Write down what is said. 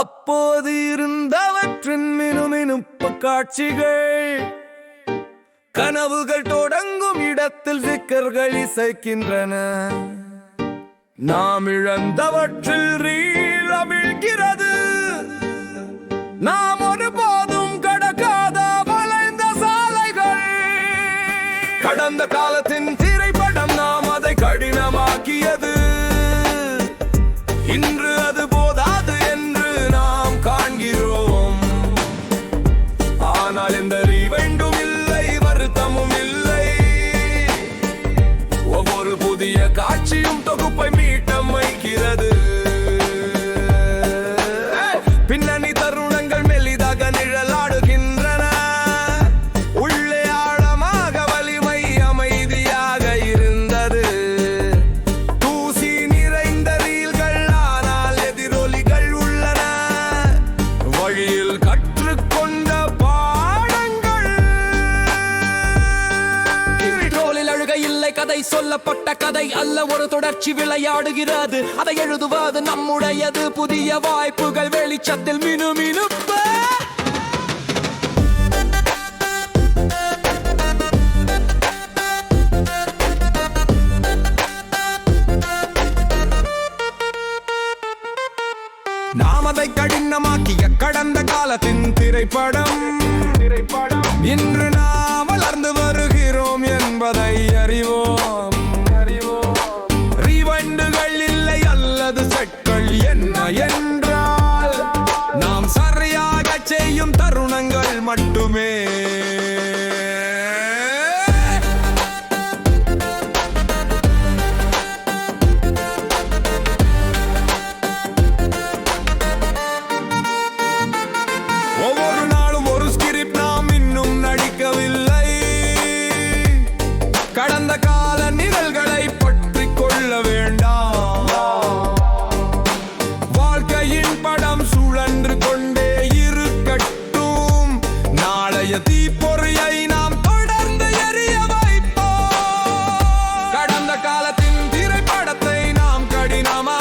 அப்போது இருந்தவற்றின் மினுமினுப்பு காட்சிகள். கனவுகள் தொடங்கும் இடத்தில் சிக்கர்கள் இசைக்கின்றன. நாம் இழந்தவற்றில் ரீல் அமிழ்கிறது. நாம் ஒருபோதும் கடக்காத வளைந்த சாலைகள். கடந்த காலத்தின் திரைப்படம் நாம் அதை கடினமாக்கியது. இன்று எந்த ரீவெண்டும் இல்லை வருத்தமும் இல்லை. ஒவ்வொரு புதிய காட்சியும் தொகுப்பை மீட்டம் கதை சொல்லப்பட்ட கதை அல்ல ஒரு தொடர்ச்சி விளையாடுகிறது. அதை எழுதுவது நம்முடையது. புதிய வாய்ப்புகள் வெளிச்சத்தில் மினுமினுப்பு நாம் அதை கடினமாக்கிய கடந்த காலத்தின் திரைப்படம் திரைப்படம். இன்று நாம் வளர்ந்து தரும் already know my